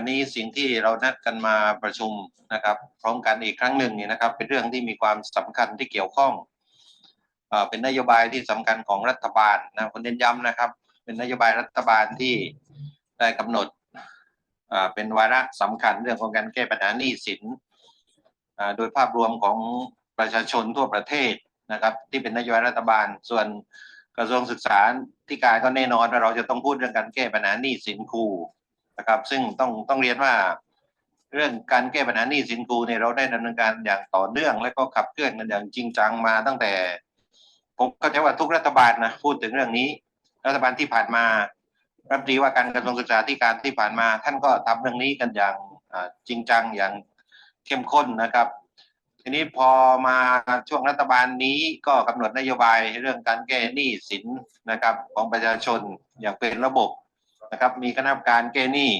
วันนี้สิ่งที่เรานัดกันมาประชุมนะครับ พร้อมกันอีกครั้งหนึ่งเนี่ยนะครับ เป็นเรื่องที่มีความสำคัญที่เกี่ยวข้องเป็นนโยบายที่สำคัญของรัฐบาลนะคนเน้นย้ำนะครับ เป็นนโยบายรัฐบาลที่ได้กำหนดเป็นวาระสำคัญเรื่องของการแก้ปัญหาหนี้สินโดยภาพรวมของประชาชนทั่วประเทศนะครับ ที่เป็นนโยบายรัฐบาล ส่วนกระทรวงศึกษาธิการก็แน่นอนว่าเราจะต้องพูดเรื่องการแก้ปัญหาหนี้สินครู นะครับ ซึ่งต้องต้องเรียนว่า เรื่องการแก้ปัญหาหนี้สินครูเนี่ยเราได้ดำเนินการอย่างต่อเนื่อง และก็ขับเคลื่อนกันอย่างจริงจังมาตั้งแต่ผมเข้าใจว่าทุกรัฐบาลนะพูดถึงเรื่องนี้ รัฐบาลที่ผ่านมารัฐมนตรีว่าการกระทรวงศึกษาธิการที่ผ่านมา ท่านก็ทำเรื่องนี้กันอย่างจริงจังอย่างเข้มข้นนะครับ ทีนี้พอมาช่วงรัฐบาลนี้ก็กำหนดนโยบายเรื่องการแก้หนี้สินนะครับของประชาชนอย่างเป็นระบบ นะครับมีคณะกรรมการแก้หนี้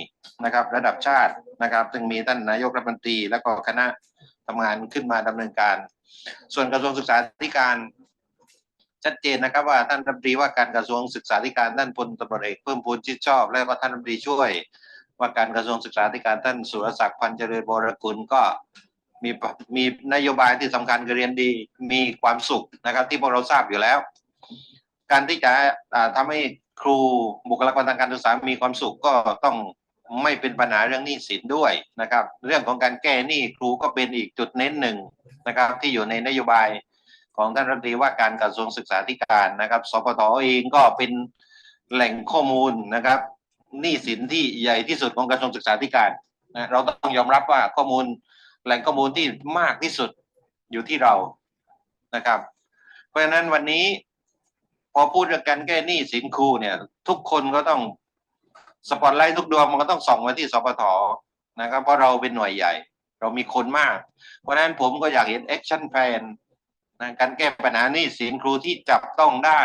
นะครับ ระดับชาตินะครับ ซึ่งมีท่านนายกรัฐมนตรี และก็คณะทำงานขึ้นมาดำเนินการ ส่วนกระทรวงศึกษาธิการชัดเจนนะครับว่าท่านรัฐมนตรีว่าการกระทรวงศึกษาธิการท่านพลตำรวจเอกเพิ่มพูนชิดชอบ และก็ท่านรัฐมนตรีช่วย ว่าการกระทรวงศึกษาธิการท่านสุรศักดิ์พันเจริญบรกุลก็มีมีนโยบายที่สำคัญคือเรียนดีมีความสุขนะครับ ที่พวกเราทราบอยู่แล้ว การที่จะอ่าทำให้ครูบุคลากรทางการศึกษามีความสุขก็ต้องไม่เป็นปัญหาเรื่องหนี้สินด้วยนะครับ เรื่องของการแก้หนี้ครูก็เป็นอีกจุดเน้นหนึ่งนะครับ ที่อยู่ในนโยบายของท่านรัฐมนตรีว่าการกระทรวงศึกษาธิการนะครับสปทเองก็เป็นแหล่งข้อมูลนะครับหนี้สินที่ใหญ่ที่สุดของกระทรวงศึกษาธิการนะเราต้องยอมรับว่าข้อมูลแหล่งข้อมูลที่มากที่สุดอยู่ที่เรานะครับ เพราะฉะนั้นวันนี้ อพูดเรื่องการแก้หนี้สินครูเนี่ย ทุกคนก็ต้องสปอตไลท์ทุกดวงมันก็ต้องส่องมาที่สปทนะครับ เพราะเราเป็นหน่วยใหญ่ เรามีคนมาก เพราะฉะนั้นผมก็อยากเห็นแอคชั่นแพลนนะการแก้ปัญหาหนี้สินครูที่จับต้องได้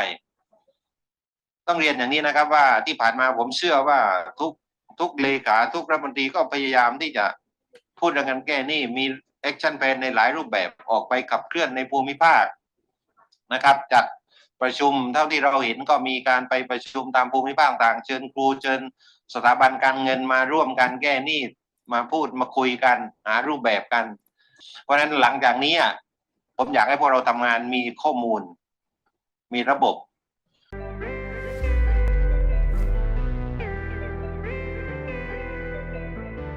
ต้องเรียนอย่างนี้นะครับ ว่าที่ผ่านมาผมเชื่อว่าทุกทุกเลขาทุกรัฐมนตรีก็พยายามที่จะพูดเรื่องการแก้หนี้มีแอคชั่นแพนในหลายรูปแบบออกไปขับเคลื่อนในภูมิภาคนะครับจัด ประชุมเท่าที่เราเห็นก็มีการไปประชุมตามภูมิภาคต่างเชิญครูเชิญสถาบันการเงินมาร่วมกันแก้หนี้มาพูดมาคุยกันหารูปแบบกัน เพราะฉะนั้นหลังจากนี้อะผมอยากให้พวกเราทำงานมีข้อมูล มีระบบ